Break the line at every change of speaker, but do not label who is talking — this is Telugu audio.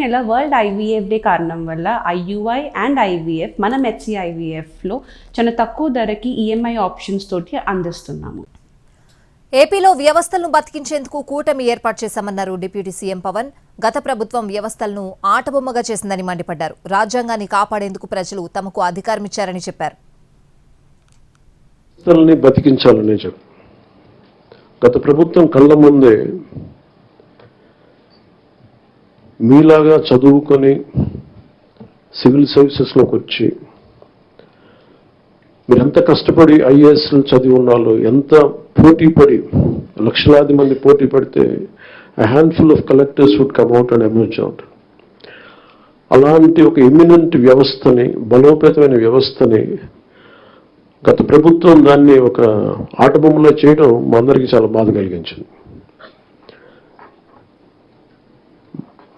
నెల వరల్డ్ ఐవీఎఫ్ డే కారణం వల్ల ఐయుఐ అండ్ ఐవీఎఫ్ మనం హెచ్సి ఐవీఎఫ్లో చాలా తక్కువ ధరకి ఈఎంఐ ఆప్షన్స్ తోటి అందిస్తున్నాము.
ఏపీలో వ్యవస్థలను బతికించేందుకు కూటమి ఏర్పాటు చేశామన్నారు డిప్యూటీ సీఎం పవన్. గత ప్రభుత్వం వ్యవస్థలను ఆటబొమ్మగా చేసిందని మండిపడ్డారు. రాజ్యాంగాన్ని కాపాడేందుకు ప్రజలు తమకు అధికారం ఇచ్చారని చెప్పారు.
వ్యవస్థల్ని బతికించాలనే చెప్పు. గత ప్రభుత్వం కళ్ళ ముందే మీలాగా చదువుకొని సివిల్ సర్వీసెస్లోకి వచ్చి మీరు ఎంత కష్టపడి ఐఏఎస్లు చదివి ఉన్నాలో ఎంత పోటీ పడి లక్షలాది మంది పోటీ పడితే handful of collectors would come out and emerge out అలాంటి ఒక ఇమినెంట్ వ్యవస్థని బలోపేతమైన వ్యవస్థని గత ప్రభుత్వం దాన్ని ఒక ఆటబొమ్మలో చేయడం మా అందరికీ చాలా బాధ కలిగించింది.